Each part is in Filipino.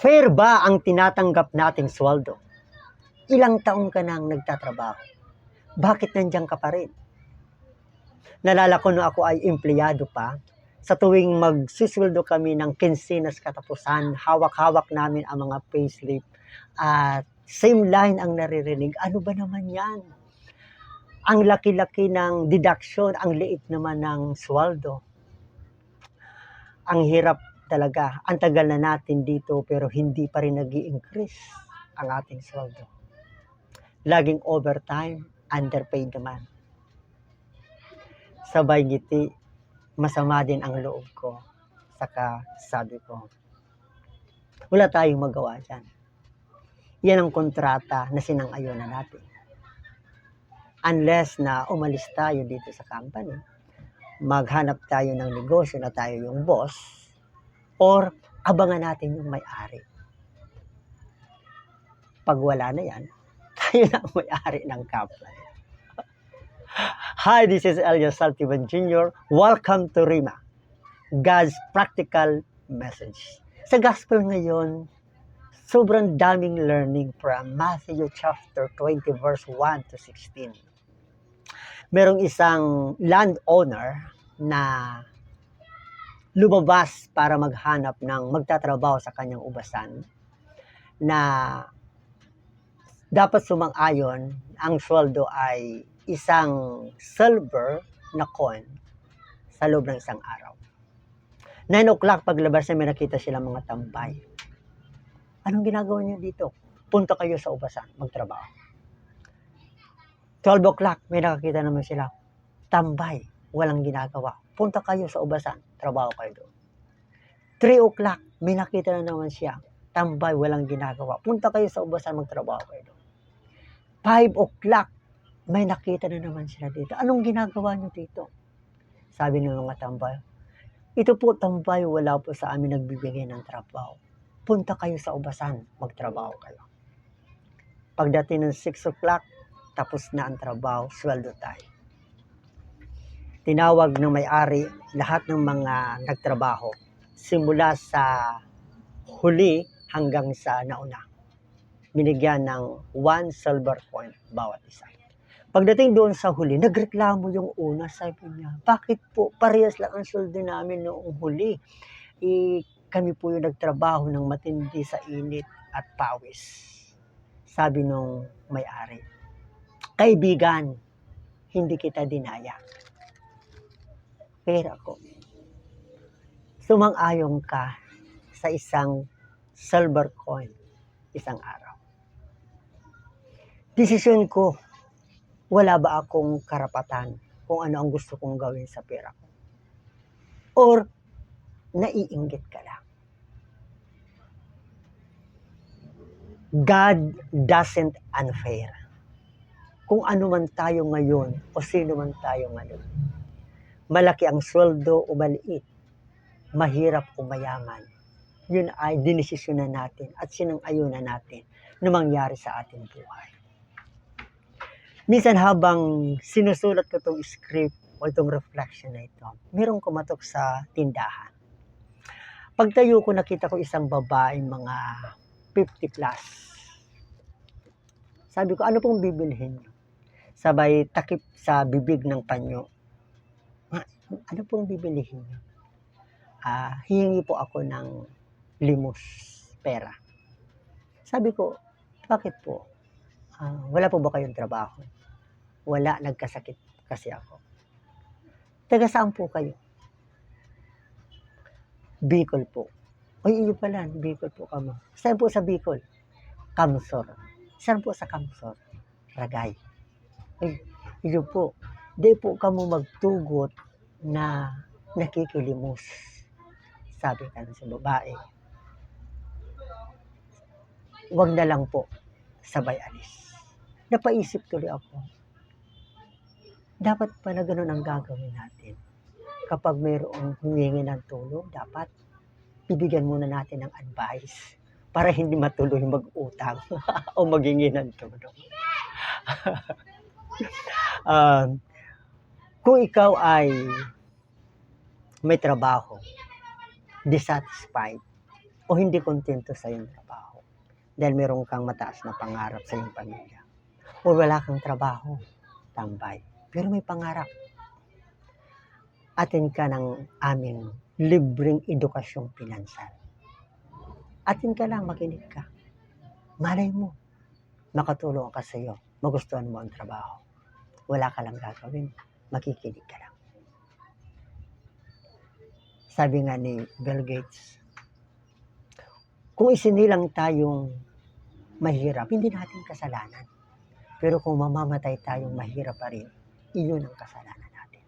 Fair ba ang tinatanggap nating sweldo? Ilang taong ka nang nagtatrabaho? Bakit nandiyan ka pa rin? Nalala ko no ako ay empleyado pa, sa tuwing magsusweldo kami ng kinsinas katapusan, hawak-hawak namin ang mga payslip at same line ang naririnig. Ano ba naman yan? Ang laki-laki ng deduction, ang liit naman ng sweldo. Ang hirap talaga. Ang tagal na natin dito pero hindi pa rin nag increase ang ating sweldo. Laging overtime, underpaid naman. Sabay ngiti, masama din ang loob ko. Saka sabi ko, wala tayong magawa dyan. Yan ang kontrata na sinang-ayon na natin. Unless na umalis tayo dito sa company, maghanap tayo ng negosyo na tayo yung boss, or abangan natin yung may-ari. Pag wala na yan, tayo na ang may-ari ng company. Hi, this is Elias Saltiban Jr. Welcome to Rima, God's practical message. Sa gospel ngayon, sobrang daming learning from Matthew chapter 20 verse 1 to 16. Merong isang landowner na lumabas para maghanap ng magtatrabaho sa kanyang ubasan na dapat sumang-ayon ang sweldo ay isang silver na coin sa loob ng isang araw. 9 o'clock paglabas na may nakita sila mga tambay. Anong ginagawa niyo dito? Punta kayo sa ubasan, magtrabaho. 12 o'clock, may nakakita naman sila. Tambay, walang ginagawa. Punta kayo sa ubasan, trabaho kayo doon. 3 o'clock, may nakita na naman siya. Tambay, walang ginagawa. Punta kayo sa ubasan, magtrabaho kayo doon. 5 o'clock, may nakita na naman sila dito. Anong ginagawa niyo dito? Sabi ng mga tambay, ito po tambay, wala po sa amin nagbibigay ng trabaho. Punta kayo sa ubasan, magtrabaho kayo. Pagdating ng 6 o'clock, tapos na ang trabaho, sweldo tayo. Tinawag ng may-ari lahat ng mga nagtrabaho simula sa huli hanggang sa nauna. Binigyan ng one silver coin bawat isa. Pagdating doon sa huli, nagreklamo yung una. Sabi niya, bakit po parehas lang ang sweldo namin noong huli? Eh, kami po yung nagtrabaho ng matindi sa init at pawis. Sabi nung may-ari, kaibigan, hindi kita dinaya. Pero ako, sumang-ayong ka sa isang silver coin isang araw. Desisyon ko, wala ba akong karapatan kung ano ang gusto kong gawin sa pera ko? Or, naiinggit ka lang? God doesn't unfair. Kung ano man tayo ngayon o sino man tayo ngayon, malaki ang sweldo o maliit, mahirap o mayaman, yun ay dinesisyonan natin at sinang-ayunan natin na mangyari sa ating buhay. Minsan habang sinusulat ko itong script o itong reflection na ito, merong kumatok sa tindahan. Pagtayo ko, nakita ko isang babaeng mga 50 plus. Sabi ko, ano pong bibilhin? Sabay takip sa bibig ng panyo. "Ma, Ano pong bibilihin niyo? Ah, hihingi po ako ng limos, pera. Sabi ko, bakit po? Ah, wala po ba kayong trabaho? Wala, nagkasakit kasi ako. Taga saan po kayo? Bicol po. Ay, iyo pala, Bicol po kamo. Saan po sa Bicol? Kamsor. Saan po sa Kamsor? Ragay. Ay, iyo po. Di po kamo magtugot na nakikilimos. Sabi ka sa babae. Huwag na lang po. Sabay alis. Napaisip tuloy ako. Dapat pala ganun ang gagawin natin. Kapag mayroong humingi ng tulong, dapat bibigyan muna natin ng advice para hindi matuloy mag-utang o maghingi ng tulong. um, kung ikaw ay may trabaho, dissatisfied, o hindi kontento sa iyong trabaho dahil meron kang mataas na pangarap sa iyong pamilya o wala kang trabaho, tambay, pero may pangarap. Atin ka ng aming libreng edukasyong pinansal. Atin ka lang, makinig ka. Malay mo, makatulong ka sa iyo, magustuhan mo ang trabaho. Wala ka lang gagawin, makikinig ka lang. Sabi nga ni Bill Gates, kung isinilang tayong mahirap, hindi natin kasalanan. Pero kung mamamatay tayong mahirap pa rin, iyon ang kasalanan natin.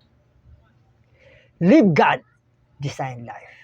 Live God, design life.